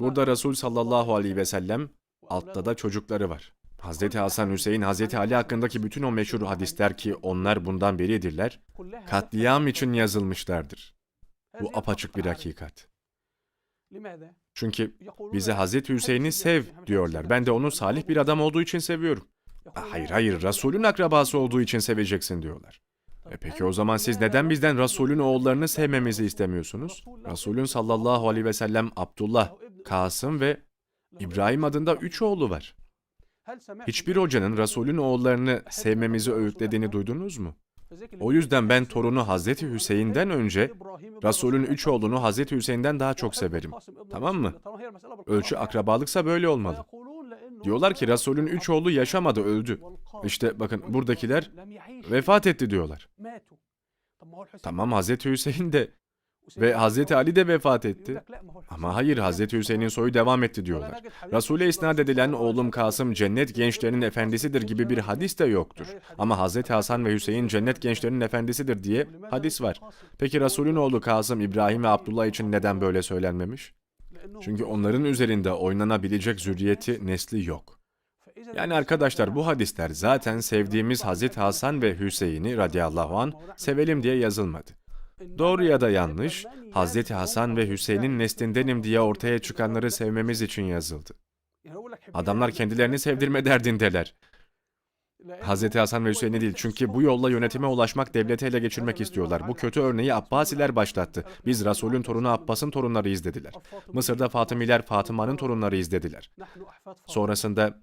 Burada Resul sallallahu aleyhi ve sellem altta da çocukları var. Hazreti Hasan Hüseyin, Hazreti Ali hakkındaki bütün o meşhur hadisler ki onlar bundan beridirler, katliam için yazılmışlardır. Bu apaçık bir hakikat. Çünkü bize Hazreti Hüseyin'i sev diyorlar. Ben de onu salih bir adam olduğu için seviyorum. "Ah, Hayır hayır, Resulün akrabası olduğu için seveceksin diyorlar. E peki o zaman siz neden bizden Resulün oğullarını sevmemizi istemiyorsunuz? Resulün sallallahu aleyhi ve sellem Abdullah, Kasım ve İbrahim adında üç oğlu var. Hiçbir hocanın Resulün oğullarını sevmemizi öğütlediğini duydunuz mu? O yüzden ben torunu Hazreti Hüseyin'den önce Resulün üç oğlunu Hazreti Hüseyin'den daha çok severim. Tamam mı? Ölçü akrabalıksa böyle olmalı. Diyorlar ki Resulün üç oğlu yaşamadı, öldü. İşte bakın buradakiler vefat etti diyorlar. Tamam Hazreti Hüseyin de ve Hazreti Ali de vefat etti. Ama hayır Hazreti Hüseyin'in soyu devam etti diyorlar. Resul'e isnat edilen oğlum Kasım cennet gençlerinin efendisidir gibi bir hadis de yoktur. Ama Hazreti Hasan ve Hüseyin cennet gençlerinin efendisidir diye hadis var. Peki Resul'ün oğlu Kasım, İbrahim ve Abdullah için neden böyle söylenmemiş? Çünkü onların üzerinde oynanabilecek zürriyeti, nesli yok. Yani arkadaşlar bu hadisler zaten sevdiğimiz Hazreti Hasan ve Hüseyin'i radıyallahu an sevelim diye yazılmadı. Doğru ya da yanlış, Hazreti Hasan ve Hüseyin'in neslindenim diye ortaya çıkanları sevmemiz için yazıldı. Adamlar kendilerini sevdirme derdindeler. Hazreti Hasan ve Hüseyin'i değil çünkü bu yolla yönetime ulaşmak, devleti ele geçirmek istiyorlar. Bu kötü örneği Abbasiler başlattı. Biz Resul'ün torunu Abbas'ın torunlarıyız dediler. Mısır'da Fatımiler Fatıma'nın torunlarıyız dediler. Sonrasında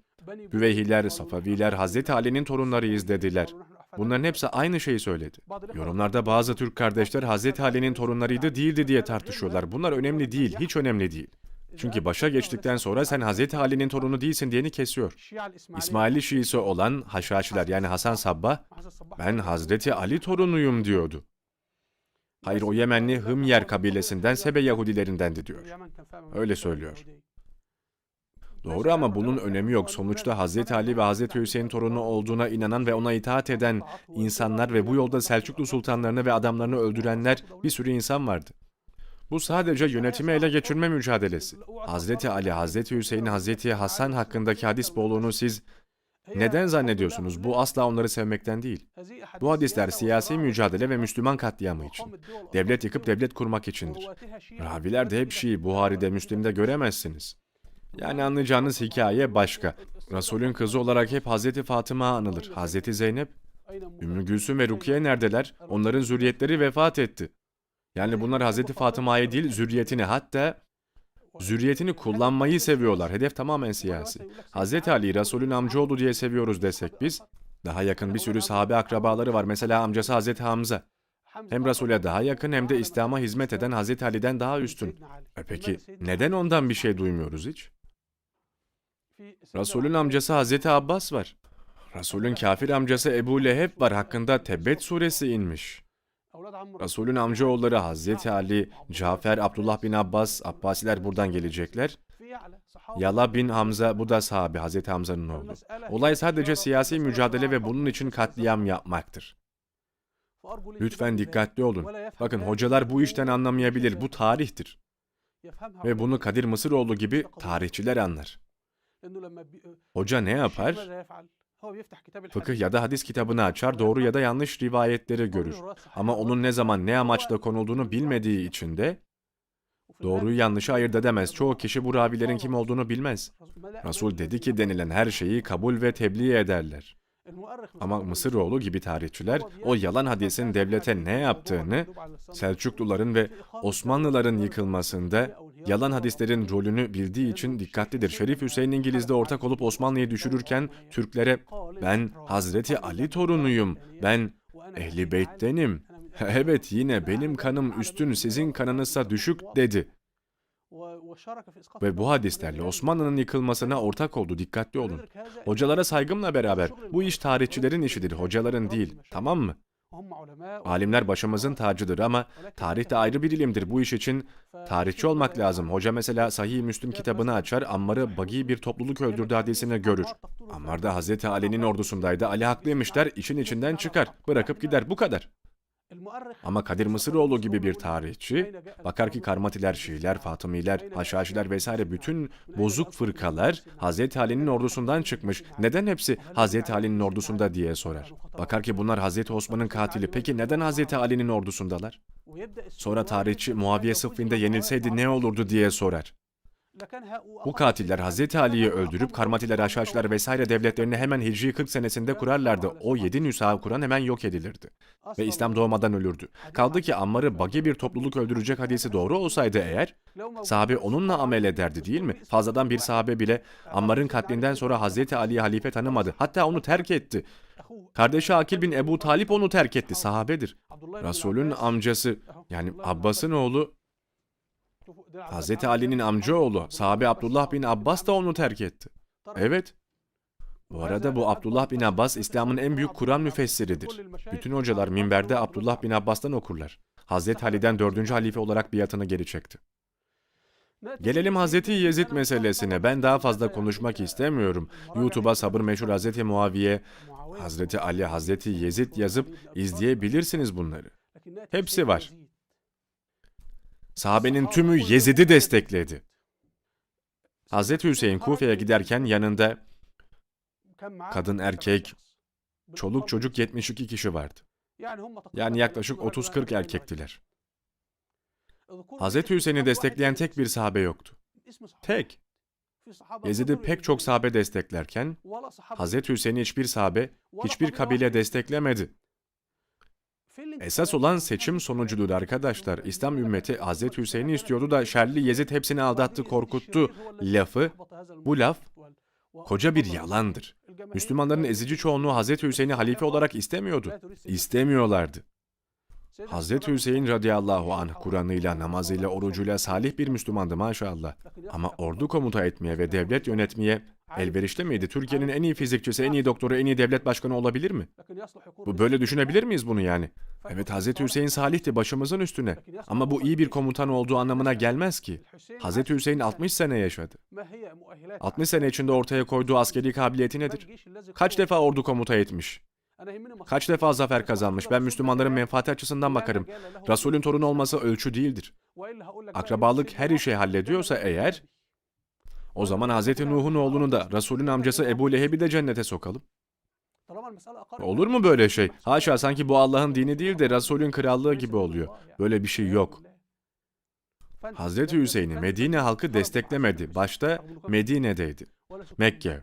Büveyhiler, Safaviler, Hazreti Ali'nin torunlarıyız dediler. Bunların hepsi aynı şeyi söyledi. Yorumlarda bazı Türk kardeşler Hazreti Ali'nin torunlarıydı değildi diye tartışıyorlar. Bunlar önemli değil, hiç önemli değil. Çünkü başa geçtikten sonra sen Hazreti Ali'nin torunu değilsin diyeni kesiyor. İsmaili Şiisi olan Haşhaşiler yani Hasan Sabbah, ben Hazreti Ali torunuyum diyordu. Hayır o Yemenli Hımyer kabilesinden Sebe Yahudilerindendi diyor. Öyle söylüyor. Doğru ama bunun önemi yok. Sonuçta Hazreti Ali ve Hazreti Hüseyin torunu olduğuna inanan ve ona itaat eden insanlar ve bu yolda Selçuklu sultanlarını ve adamlarını öldürenler bir sürü insan vardı. Bu sadece yönetimi ele geçirme mücadelesi. Hazreti Ali, Hazreti Hüseyin, Hazreti Hasan hakkındaki hadis bolluğunu siz neden zannediyorsunuz? Bu asla onları sevmekten değil. Bu hadisler siyasi mücadele ve Müslüman katliamı için. Devlet yıkıp devlet kurmak içindir. Raviler de hep Şii, Buhari'de, Müslim'de göremezsiniz. Yani anlayacağınız hikaye başka. Resulün kızı olarak hep Hazreti Fatıma anılır. Hazreti Zeynep, Ümmü Gülsüm ve Rukiye neredeler? Onların zürriyetleri vefat etti. Yani bunlar Hazreti Fatıma'yı değil, zürriyetini hatta zürriyetini kullanmayı seviyorlar. Hedef tamamen siyasi. Hazreti Ali, Resulün amcaoğlu diye seviyoruz desek biz, daha yakın bir sürü sahabe akrabaları var. Mesela amcası Hazreti Hamza. Hem Resul'e daha yakın hem de İslam'a hizmet eden Hazreti Ali'den daha üstün. E peki neden ondan bir şey duymuyoruz hiç? Resul'ün amcası Hazreti Abbas var. Resul'ün kafir amcası Ebu Leheb var. Hakkında Tebbet suresi inmiş. Resul'ün amcaoğulları Hazreti Ali, Cafer, Abdullah bin Abbas, Abbasiler buradan gelecekler. Yala bin Hamza, bu da sahabe, Hazreti Hamza'nın oğlu. Olay sadece siyasi mücadele ve bunun için katliam yapmaktır. Lütfen dikkatli olun. Bakın hocalar bu işten anlamayabilir, bu tarihtir. Ve bunu Kadir Mısıroğlu gibi tarihçiler anlar. Hoca ne yapar? Fıkıh ya da hadis kitabını açar, doğru ya da yanlış rivayetleri görür. Ama onun ne zaman ne amaçla konulduğunu bilmediği için de doğruyu yanlışı ayırt edemez. Çoğu kişi bu ravilerin kim olduğunu bilmez. Resul dedi ki denilen her şeyi kabul ve tebliğ ederler. Ama Mısıroğlu gibi tarihçiler o yalan hadisin devlete ne yaptığını, Selçukluların ve Osmanlıların yıkılmasında yalan hadislerin rolünü bildiği için dikkatlidir. Şerif Hüseyin İngiliz'de ortak olup Osmanlı'yı düşürürken Türklere ben Hazreti Ali torunuyum, ben Ehli Beyt'tenim. Evet yine benim kanım üstün sizin kanınızsa düşük dedi. Ve bu hadislerle Osmanlı'nın yıkılmasına ortak oldu. Dikkatli olun. Hocalara saygımla beraber bu iş tarihçilerin işidir, hocaların değil. Tamam mı? Alimler başımızın tacıdır ama tarih de ayrı bir ilimdir. Bu iş için tarihçi olmak lazım. Hoca mesela Sahih Müslim kitabını açar, Ammar'ı bagi bir topluluk öldürdü hadisini görür. Ammar da Hazreti Ali'nin ordusundaydı. Ali haklıymış der, işin içinden çıkar. Bırakıp gider. Bu kadar. Ama Kadir Mısıroğlu gibi bir tarihçi bakar ki Karmatiler, Şiiler, Fatımiler, Haşhaşiler vesaire bütün bozuk fırkalar Hazreti Ali'nin ordusundan çıkmış. Neden hepsi Hazreti Ali'nin ordusunda diye sorar. Bakar ki bunlar Hazreti Osman'ın katili. Peki neden Hazreti Ali'nin ordusundalar? Sonra tarihçi Muaviye Sıffin'de yenilseydi ne olurdu diye sorar. Bu katiller Hazreti Ali'yi öldürüp Karmatiler, Haşhaşlar vesaire devletlerini hemen Hicri 40 senesinde kurarlardı. O yedi nüsha kuran hemen yok edilirdi. Ve İslam doğmadan ölürdü. Kaldı ki Ammar'ı bagi bir topluluk öldürecek hadisi doğru olsaydı eğer, sahabe onunla amel ederdi değil mi? Fazladan bir sahabe bile Ammar'ın katlinden sonra Hazreti Ali'yi halife tanımadı. Hatta onu terk etti. Kardeşi Akil bin Ebu Talip onu terk etti. Sahabedir. Resul'ün amcası yani Abbas'ın oğlu Hazreti Ali'nin amcaoğlu sahabe Abdullah bin Abbas da onu terk etti. Evet. Bu arada bu Abdullah bin Abbas İslam'ın en büyük Kur'an müfessiridir. Bütün hocalar minberde Abdullah bin Abbas'tan okurlar. Hazreti Ali'den dördüncü halife olarak biatını geri çekti. Gelelim Hazreti Yezid meselesine. Ben daha fazla konuşmak istemiyorum. YouTube'a sabır meşhur Hazreti Muaviye, Hazreti Ali, Hazreti Yezid yazıp izleyebilirsiniz bunları. Hepsi var. Sahabenin tümü Yezid'i destekledi. Hazreti Hüseyin Kufe'ye giderken yanında kadın erkek, çoluk çocuk 72 kişi vardı. Yani yaklaşık 30-40 erkektiler. Hazreti Hüseyin'i destekleyen tek bir sahabe yoktu. Tek. Yezid'i pek çok sahabe desteklerken Hazreti Hüseyin'i hiçbir sahabe, hiçbir kabile desteklemedi. Esas olan seçim sonucudur arkadaşlar. İslam ümmeti Hazreti Hüseyin'i istiyordu da şerli Yezid hepsini aldattı, korkuttu. Lafı, bu laf koca bir yalandır. Müslümanların ezici çoğunluğu Hazreti Hüseyin'i halife olarak istemiyordu. İstemiyorlardı. Hazreti Hüseyin radıyallahu anh Kur'an'ıyla, namazıyla, orucuyla salih bir Müslümandı maşallah. Ama ordu komuta etmeye ve devlet yönetmeye elverişli miydi? Türkiye'nin en iyi fizikçisi, en iyi doktoru, en iyi devlet başkanı olabilir mi? Bu böyle düşünebilir miyiz bunu yani? Evet Hazreti Hüseyin salihti başımızın üstüne. Ama bu iyi bir komutan olduğu anlamına gelmez ki. Hazreti Hüseyin 60 sene yaşadı. 60 sene içinde ortaya koyduğu askeri kabiliyeti nedir? Kaç defa ordu komuta etmiş? Kaç defa zafer kazanmış? Ben Müslümanların menfaati açısından bakarım. Resulün torunu olması ölçü değildir. Akrabalık her işi hallediyorsa eğer, o zaman Hz. Nuh'un oğlunu da Resulün amcası Ebu Leheb'i de cennete sokalım. Olur mu böyle şey? Haşa sanki bu Allah'ın dini değil de Resulün krallığı gibi oluyor. Böyle bir şey yok. Hazreti Hüseyin'i Medine halkı desteklemedi. Başta Medine'deydi. Mekke,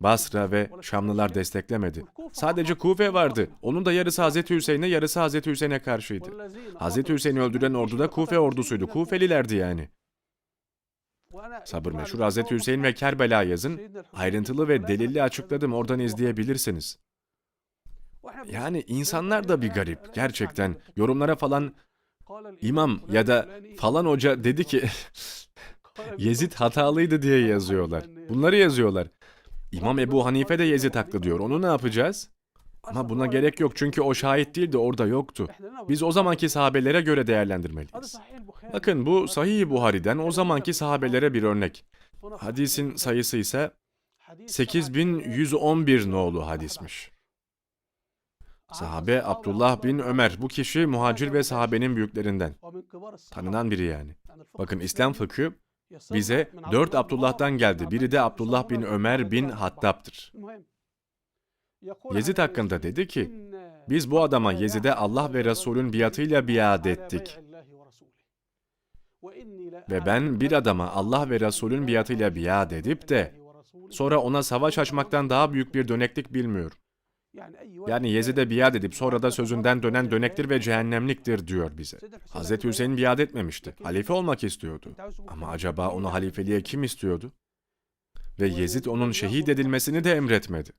Basra ve Şamlılar desteklemedi. Sadece Kufe vardı. Onun da yarısı Hazreti Hüseyin'e, yarısı Hazreti Hüseyin'e karşıydı. Hazreti Hüseyin'i öldüren ordu da Kufe ordusuydu. Kufelilerdi yani. Sabır meşhur Hazreti Hüseyin ve Kerbela yazın. Ayrıntılı ve delilli açıkladım. Oradan izleyebilirsiniz. Yani insanlar da bir garip. Gerçekten yorumlara falan imam ya da falan hoca dedi ki Yezid hatalıydı diye yazıyorlar. Bunları yazıyorlar. İmam Ebu Hanife de Yezid haklı diyor. Onu ne yapacağız? Ama buna gerek yok çünkü o şahit değildi, orada yoktu. Biz o zamanki sahabelere göre değerlendirmeliyiz. Bakın bu Sahih-i Buhari'den o zamanki sahabelere bir örnek. Hadisin sayısı ise 8111 nolu hadismiş. Sahabe Abdullah bin Ömer. Bu kişi muhacir ve sahabenin büyüklerinden. Tanınan biri yani. Bakın İslam fıkı bize dört Abdullah'tan geldi. Biri de Abdullah bin Ömer bin Hattab'dır. Yezid hakkında dedi ki, biz bu adama Yezid'e Allah ve Resulün biatıyla biat ettik. Ve ben bir adama Allah ve Resulün biatıyla biat edip de sonra ona savaş açmaktan daha büyük bir döneklik bilmiyorum. Yani Yezid'e biat edip sonra da sözünden dönen dönektir ve cehennemliktir diyor bize. Hazreti Hüseyin biat etmemişti. Halife olmak istiyordu. Ama acaba onu halifeliğe kim istiyordu? Ve Yezid onun şehit edilmesini de emretmedi.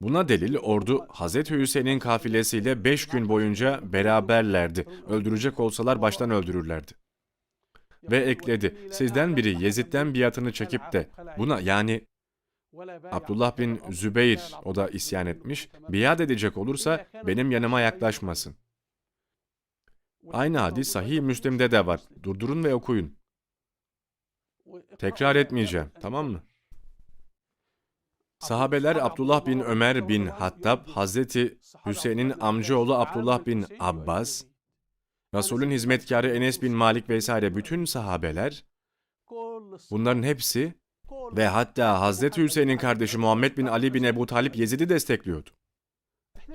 Buna delil ordu Hazreti Hüseyin'in kafilesiyle beş gün boyunca beraberlerdi. Öldürecek olsalar baştan öldürürlerdi. Ve ekledi, sizden biri Yezid'den biatını çekip de buna yani Abdullah bin Zübeyir o da isyan etmiş, biat edecek olursa benim yanıma yaklaşmasın. Aynı hadis Sahih Müslim'de de var. Durdurun ve okuyun. Tekrar etmeyeceğim, tamam mı? Sahabeler Abdullah bin Ömer bin Hattab, Hazreti Hüseyin'in amcaoğlu Abdullah bin Abbas, Resulün hizmetkarı Enes bin Malik vesaire bütün sahabeler, bunların hepsi ve hatta Hazreti Hüseyin'in kardeşi Muhammed bin Ali bin Ebu Talip Yezid'i destekliyordu.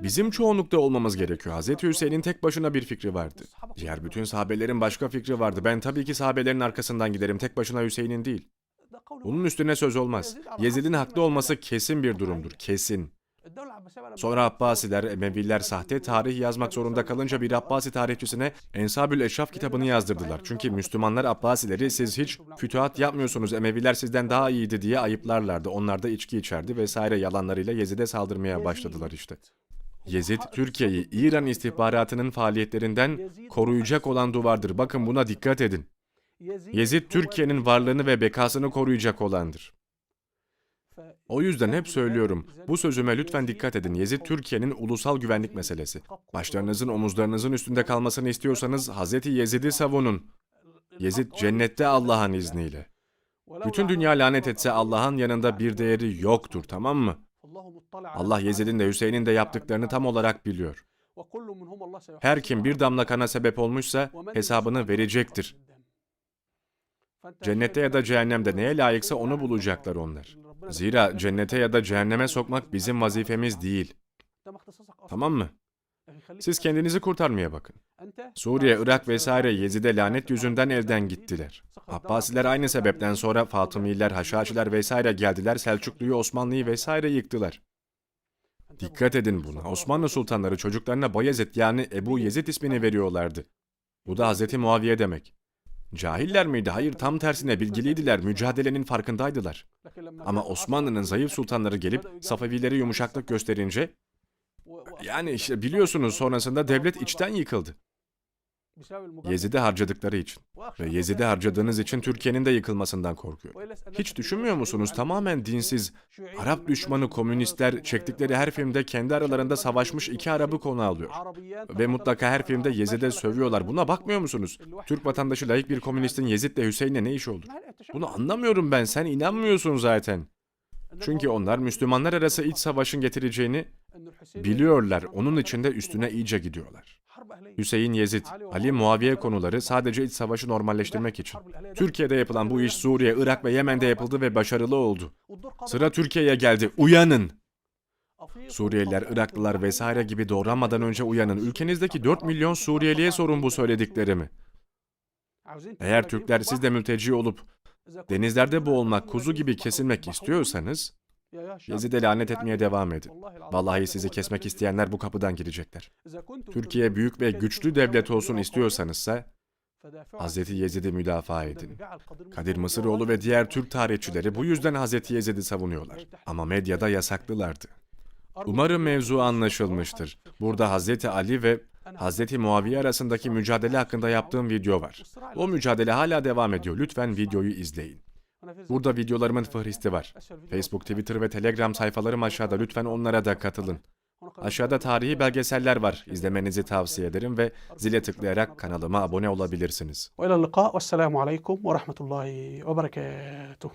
Bizim çoğunlukta olmamız gerekiyor. Hazreti Hüseyin'in tek başına bir fikri vardı. Diğer bütün sahabelerin başka fikri vardı. Ben tabii ki sahabelerin arkasından giderim. Tek başına Hüseyin'in değil. Bunun üstüne söz olmaz. Yezid'in haklı olması kesin bir durumdur. Kesin. Sonra Abbasiler, Emeviler sahte tarih yazmak zorunda kalınca bir Abbasi tarihçisine Ensabül Eşraf kitabını yazdırdılar. Çünkü Müslümanlar Abbasileri siz hiç fütuhat yapmıyorsunuz, Emeviler sizden daha iyiydi diye ayıplarlardı. Onlar da içki içerdi vesaire yalanlarıyla Yezid'e saldırmaya başladılar işte. Yezid, Türkiye'yi İran istihbaratının faaliyetlerinden koruyacak olan duvardır. Bakın buna dikkat edin. Yezid, Türkiye'nin varlığını ve bekasını koruyacak olandır. O yüzden hep söylüyorum, bu sözüme lütfen dikkat edin. Yezid, Türkiye'nin ulusal güvenlik meselesi. Başlarınızın omuzlarınızın üstünde kalmasını istiyorsanız Hazreti Yezid'i savunun. Yezid cennette Allah'ın izniyle. Bütün dünya lanet etse Allah'ın yanında bir değeri yoktur, tamam mı? Allah Yezid'in de Hüseyin'in de yaptıklarını tam olarak biliyor. Her kim bir damla kana sebep olmuşsa hesabını verecektir. Cennette ya da cehennemde neye layıksa onu bulacaklar onlar. Zira cennete ya da cehenneme sokmak bizim vazifemiz değil. Tamam mı? Siz kendinizi kurtarmaya bakın. Suriye, Irak vesaire Yezid'e lanet yüzünden elden gittiler. Abbasiler aynı sebepten sonra Fatımiler, Haşhaşiler vesaire geldiler, Selçuklu'yu, Osmanlı'yı vesaire yıktılar. Dikkat edin buna. Osmanlı sultanları çocuklarına Bayezid yani Ebu Yezid ismini veriyorlardı. Bu da Hazreti Muaviye demek. Cahiller miydi? Hayır tam tersine bilgiliydiler, mücadelenin farkındaydılar. Ama Osmanlı'nın zayıf sultanları gelip Safevilere yumuşaklık gösterince yani işte biliyorsunuz sonrasında devlet içten yıkıldı. Yezid'e harcadıkları için. Ve Yezid'e harcadığınız için Türkiye'nin de yıkılmasından korkuyor. Hiç düşünmüyor musunuz? Tamamen dinsiz, Arap düşmanı komünistler çektikleri her filmde kendi aralarında savaşmış iki Arap'ı konu alıyor. Ve mutlaka her filmde Yezid'e sövüyorlar. Buna bakmıyor musunuz? Türk vatandaşı layık bir komünistin Yezid'le Hüseyin'le ne işi olur? Bunu anlamıyorum ben. Sen inanmıyorsun zaten. Çünkü onlar Müslümanlar arası iç savaşın getireceğini biliyorlar. Onun için de üstüne iyice gidiyorlar. Hüseyin Yezid, Ali Muaviye konuları sadece iç savaşı normalleştirmek için. Türkiye'de yapılan bu iş Suriye, Irak ve Yemen'de yapıldı ve başarılı oldu. Sıra Türkiye'ye geldi. Uyanın! Suriyeliler, Iraklılar vesaire gibi doğranmadan önce uyanın. Ülkenizdeki 4 milyon Suriyeliye sorun bu söylediklerimi. Eğer Türkler siz de mülteci olup denizlerde boğulmak, kuzu gibi kesilmek istiyorsanız Yezid'e lanet etmeye devam edin. Vallahi sizi kesmek isteyenler bu kapıdan girecekler. Türkiye büyük ve güçlü devlet olsun istiyorsanızsa Hazreti Yezid'i müdafaa edin. Kadir Mısıroğlu ve diğer Türk tarihçileri bu yüzden Hazreti Yezid'i savunuyorlar. Ama medyada yasaklılardı. Umarım mevzu anlaşılmıştır. Burada Hazreti Ali ve Hazreti Muaviye arasındaki mücadele hakkında yaptığım video var. O mücadele hala devam ediyor. Lütfen videoyu izleyin. Burada videolarımın fahristi var. Facebook, Twitter ve Telegram sayfalarım aşağıda. Lütfen onlara da katılın. Aşağıda tarihi belgeseller var. İzlemenizi tavsiye ederim ve zile tıklayarak kanalıma abone olabilirsiniz. Ve ila ve rahmetullahi ve berekatuhu.